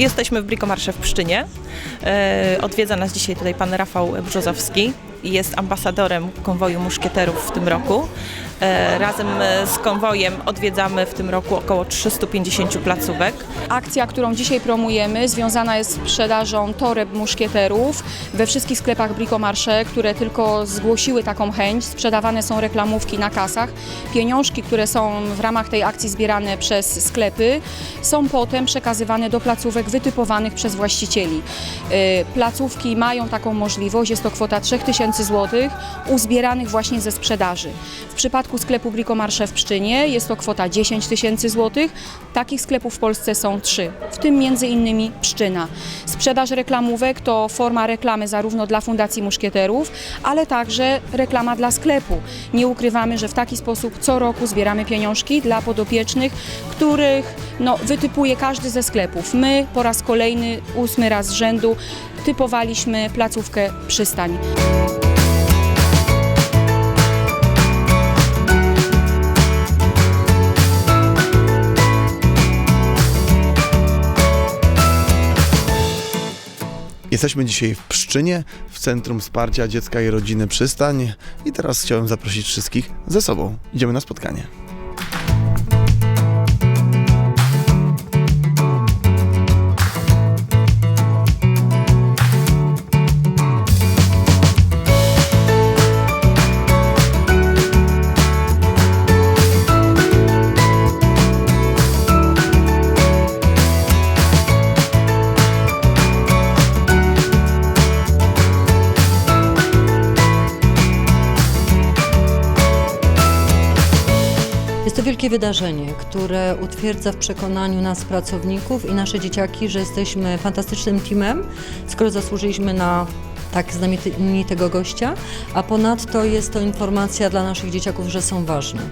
Jesteśmy w Brikomarsze w Pszczynie. E, Odwiedza nas dzisiaj tutaj pan Rafał Brzozowski. Jest ambasadorem konwoju muszkieterów w tym roku. E, Razem e, z konwojem odwiedzamy w tym roku około 350 placówek. Akcja, którą dzisiaj promujemy, związana jest z sprzedażą toreb muszkieterów we wszystkich sklepach Bricomarché, które tylko zgłosiły taką chęć. Sprzedawane są reklamówki na kasach. Pieniążki, które są w ramach tej akcji zbierane przez sklepy, są potem przekazywane do placówek wytypowanych przez właścicieli. Y, Placówki mają taką możliwość, jest to kwota 3000 zł, uzbieranych właśnie ze sprzedaży. W przypadku sklepu Bricomarché w Pszczynie jest to kwota 10 tysięcy złotych. Takich sklepów w Polsce są trzy, w tym między innymi Pszczyna. Sprzedaż reklamówek to forma reklamy zarówno dla Fundacji Muszkieterów, ale także reklama dla sklepu. Nie ukrywamy, że w taki sposób co roku zbieramy pieniążki dla podopiecznych, których no, wytypuje każdy ze sklepów. My po raz kolejny, ósmy raz z rzędu, typowaliśmy placówkę Przystań. Jesteśmy dzisiaj w Pszczynie, w Centrum Wsparcia Dziecka i Rodziny Przystań i teraz chciałem zaprosić wszystkich ze sobą. Idziemy na spotkanie. Jest to wielkie wydarzenie, które utwierdza w przekonaniu nas, pracowników i nasze dzieciaki, że jesteśmy fantastycznym teamem, skoro zasłużyliśmy na tak znamienitego gościa, a ponadto jest to informacja dla naszych dzieciaków, że są ważne.